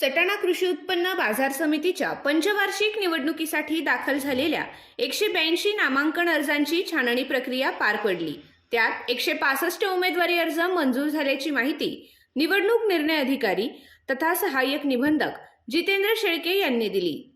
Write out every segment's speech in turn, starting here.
सटाणा कृषी उत्पन्न बाजार समितीच्या पंचवार्षिक निवडणुकीसाठी दाखल झालेल्या एकशे ब्याऐंशी नामांकन अर्जांची छाननी प्रक्रिया पार पडली. त्यात एकशे पासष्ट उमेदवारी अर्ज मंजूर झाल्याची माहिती निवडणूक निर्णय अधिकारी तथा सहाय्यक निबंधक जितेंद्र शेळके यांनी दिली.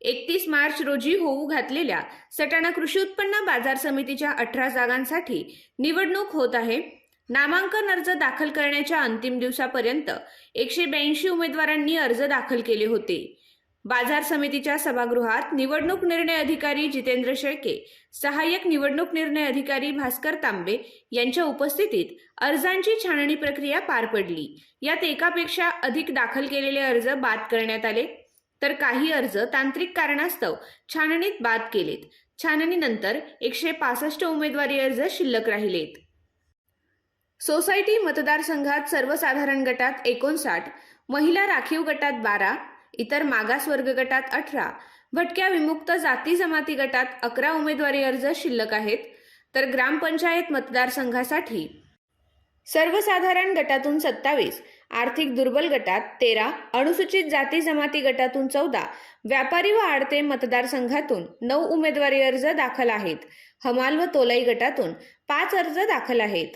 एकतीस मार्च रोजी होऊ घातलेल्या सटाणा कृषी उत्पन्न बाजार समितीच्या अठरा जागांसाठी निवडणूक होत आहे. नामांकन अर्ज दाखल करण्याच्या अंतिम दिवसापर्यंत एकशे ब्याऐंशी उमेदवारांनी अर्ज दाखल केले होते. बाजार समितीच्या सभागृहात निवडणूक निर्णय अधिकारी जितेंद्र शेळके सहाय्यक निवडणूक निर्णय अधिकारी भास्कर तांबे यांच्या उपस्थितीत अर्जांची छाननी प्रक्रिया पार पडली. यात एकापेक्षा अधिक दाखल केलेले अर्ज बाद करण्यात आले. तर काही अर्ज तांत्रिक कारणास्तव छाननीत बाद केलेत. छाननीनंतर एकशे पासष्ट उमेदवारी अर्ज शिल्लक राहिलेत. सोसायटी मतदारसंघात सर्वसाधारण गटात एकोणसाठ महिला राखीव गटात बारा इतर मागासवर्ग गटात अठरा भटक्या विमुक्त जाती जमाती गटात अकरा उमेदवारी अर्ज शिल्लक आहेत तर ग्रामपंचायत मतदारसंघासाठी. सर्वसाधारण गटातून सत्तावीस आर्थिक दुर्बल गटात तेरा अनुसूचित जाती जमाती गटातून चौदा व्यापारी व आडते मतदारसंघातून नऊ उमेदवारी अर्ज दाखल आहेत हमाल व तोलाई गटातून पाच अर्ज दाखल आहेत.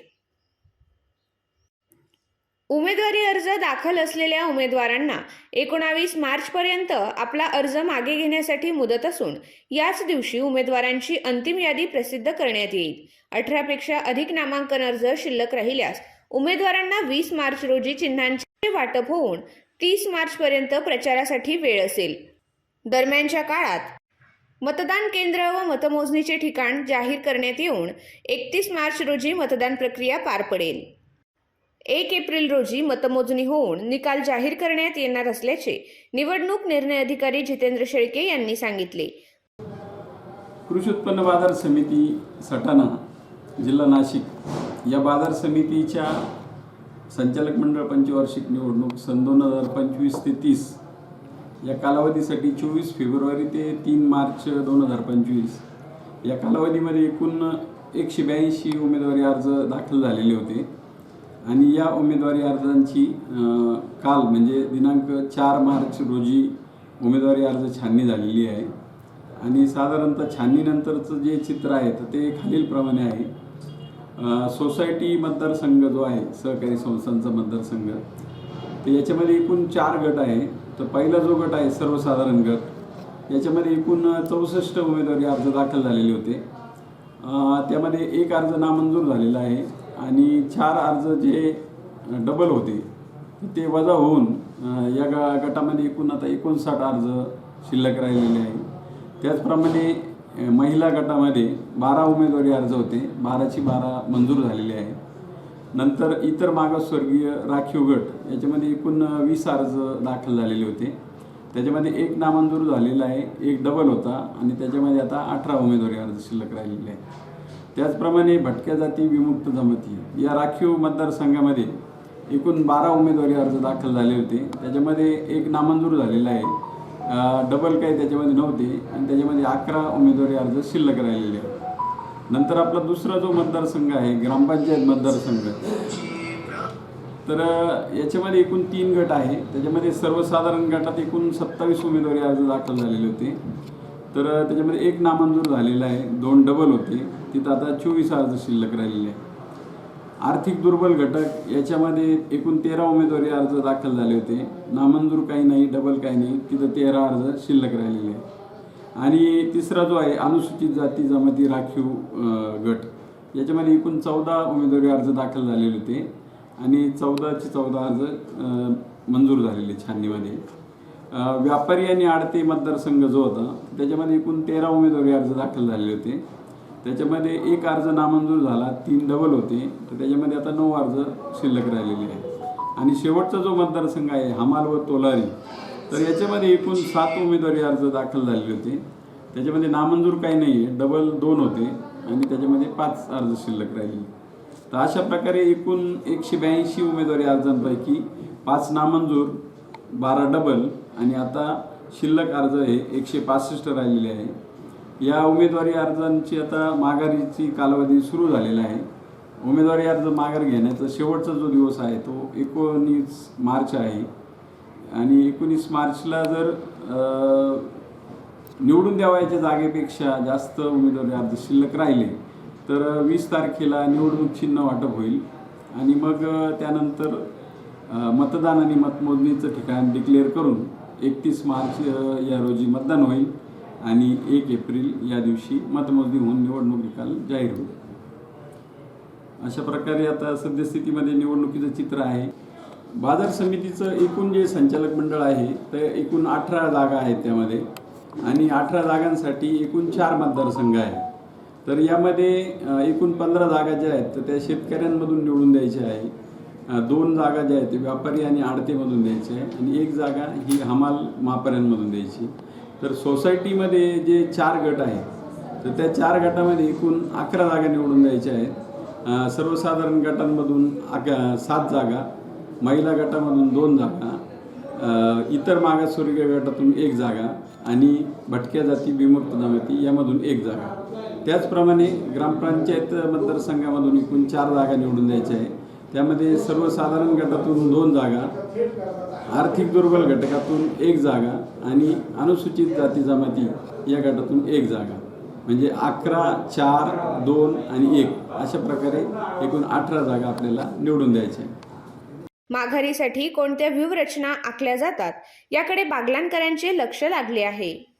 उमेदवारी अर्ज दाखल असलेल्या उमेदवारांना एकोणावीस मार्चपर्यंत आपला अर्ज मागे घेण्यासाठी मुदत असून याच दिवशी उमेदवारांची अंतिम यादी प्रसिद्ध करण्यात येईल. अठरापेक्षा अधिक नामांकन अर्ज शिल्लक राहिल्यास उमेदवारांना वीस मार्च रोजी चिन्हांचे वाटप होऊन तीस मार्चपर्यंत प्रचारासाठी वेळ असेल. दरम्यानच्या काळात मतदान केंद्र व मतमोजणीचे ठिकाण जाहीर करण्यात येऊन एकतीस मार्च रोजी मतदान प्रक्रिया पार पडेल. एक एप्रिल रोजी मतमोजणी होऊन निकाल जाहीर करण्यात येणार असल्याचे निवडणूक निर्णय अधिकारी जितेंद्र शेळके यांनी सांगितले. कृषी उत्पन्न बाजार समिती सटाणा जिल्हा नाशिक या बाजार समितीच्या संचालक मंडळ पंचवार्षिक निवडणूक सन दोन हजार पंचवीस ते तीस या कालावधीसाठी चोवीस फेब्रुवारी ते तीन मार्च दोन हजार पंचवीस या कालावधीमध्ये एकूण एकशे ब्याऐंशी उमेदवारी अर्ज दाखल झालेले होते. आणि या उमेदवारी अर्जांची काल म्हणजे दिनांक चार मार्च रोजी उमेदवारी अर्ज छाननी झालेली आहे. आणि साधारणतः छाननीनंतरचं जे चित्र आहे तर ते खालीलप्रमाणे आहे. सोसायटी मतदारसंघ जो आहे सहकारी संस्थांचा मतदारसंघ तर याच्यामध्ये एकूण चार गट आहे. तर पहिला जो गट आहे सर्वसाधारण गट याच्यामध्ये एकूण चौसष्ट उमेदवारी अर्ज दाखल झालेले होते. त्यामध्ये एक अर्ज नामंजूर झालेला आहे. आणि चार अर्ज जे डबल होते ते वजा होऊन या ग गटामध्ये एकूण आता एकोणसाठ अर्ज शिल्लक राहिलेले आहे त्याचप्रमाणे महिला गटामध्ये बारा उमेदवारी अर्ज होते बाराची बारा मंजूर झालेले आहे. नंतर इतर मागासवर्गीय राखीव गट याच्यामध्ये एकूण वीस अर्ज दाखल झालेले होते. त्याच्यामध्ये एक नामंजूर झालेला आहे एक डबल होता आणि त्याच्यामध्ये आता अठरा उमेदवारी अर्ज शिल्लक राहिलेले आहे त्याचप्रमाणे भटक्या जाती विमुक्त जमाती या राखीव मतदारसंघामध्ये एकूण बारा उमेदवारी अर्ज दाखल झाले होते. त्याच्यामध्ये एक नामंजूर झालेला आहे. डबल काही त्याच्यामध्ये नव्हते आणि त्याच्यामध्ये अकरा उमेदवारी अर्ज शिल्लक राहिलेले आहे नंतर आपला दुसरा जो मतदारसंघ आहे ग्रामपंचायत मतदारसंघ. तर याच्यामध्ये एकूण तीन गट आहे. त्याच्यामध्ये सर्वसाधारण गटात एकूण सत्तावीस उमेदवारी अर्ज दाखल झालेले होते. तर त्याच्यामध्ये एक नामंजूर झालेला आहे. दोन डबल होते. तिथं आता चोवीस अर्ज शिल्लक राहिलेले आहे आर्थिक दुर्बल घटक याच्यामध्ये एकूण तेरा उमेदवारी अर्ज दाखल झाले होते. नामंजूर काही नाही डबल काही नाही तिथं तेरा अर्ज शिल्लक राहिलेले आहे आणि तिसरा जो आहे अनुसूचित जाती जमाती राखीव गट. याच्यामध्ये एकूण चौदा उमेदवारी अर्ज दाखल झालेले होते. आणि चौदाचे चौदा अर्ज मंजूर झालेले छाननीमध्ये. व्यापारी आणि आडते मतदारसंघ जो होता त्याच्यामध्ये एकूण तेरा उमेदवारी अर्ज दाखल झालेले होते. त्याच्यामध्ये एक अर्ज नामंजूर झाला तीन डबल होते. तर त्याच्यामध्ये आता नऊ अर्ज शिल्लक राहिलेले आहे आणि शेवटचा जो मतदारसंघ आहे हमाल व तोलारी तर याच्यामध्ये एकूण सात उमेदवारी अर्ज दाखल झालेले होते. त्याच्यामध्ये नामंजूर काही नाही आहे डबल दोन होते आणि त्याच्यामध्ये पाच अर्ज शिल्लक राहिले. तर अशा प्रकारे एकूण एकशे ब्याऐंशी उमेदवारी अर्जांपैकी पाच नामंजूर बारा डबल आणि आता शिल्लक अर्ज हे एकशे पासष्ट राहिलेले आहे. या उमेदवारी अर्जांची आता माघारीची कालावधी सुरू झालेला आहे. उमेदवारी अर्ज माघार घेण्याचा शेवटचा जो दिवस आहे तो एकोणीस मार्च आहे. आणि एकोणीस मार्चला जर निवडून द्यावायच्या जागेपेक्षा जास्त उमेदवारी अर्ज शिल्लक राहिले तर वीस तारखेला निवडणूक चिन्ह वाटप होईल. आणि मग त्यानंतर मतदान आणि मतमोजणीचं ठिकाण डिक्लेअर करून एकतीस मार्च या रोजी मतदान होईल. आणि एक एप्रिल या दिवशी मतमोजणी होऊन निवडणूक निकाल जाहीर होईल. अशा प्रकारे आता सद्यस्थितीमध्ये निवडणुकीचं चित्र आहे. बाजार समितीचं एकूण जे संचालक मंडळ आहे ते एकूण अठरा जागा आहेत त्यामध्ये. आणि अठरा जागांसाठी एकूण चार मतदारसंघ आहे तर यामध्ये एकूण पंधरा जागा ज्या आहेत तर त्या शेतकऱ्यांमधून निवडून द्यायच्या आहे. दोन जागा ज्या आहेत ते व्यापारी आणि आडतेमधून द्यायच्या आहे. आणि एक जागा ही हमाल मापाऱ्यांमधून द्यायची तर सोसायटीमध्ये जे चार गट आहेत तर त्या चार गटामध्ये एकूण अकरा जागा निवडून द्यायच्या आहेत. सर्वसाधारण गटांमधून अक सात जागा महिला गटामधून दोन जागा इतर मागासवर्गीय गटातून एक जागा आणि भटक्या जाती विमुक्त जमाती यामधून एक जागा. त्याचप्रमाणे ग्रामपंचायत मतदारसंघामधून एकूण चार जागा निवडून द्यायच्या आहे त्यामध्ये सर्वसाधारण गटातून दोन जागा आर्थिक दुर्बल घटकातून एक जागा आणि अनुसूचित जाती जमाती या गटातून एक जागा. म्हणजे अकरा चार दोन आणि एक अशा प्रकारे एकूण अठरा जागा आपल्याला निवडून द्यायच्या आहे माघारीसाठी कोणत्या व्यूहरचना आखल्या जातात? याकडे बागलाणकरांचे लक्ष लागले आहे.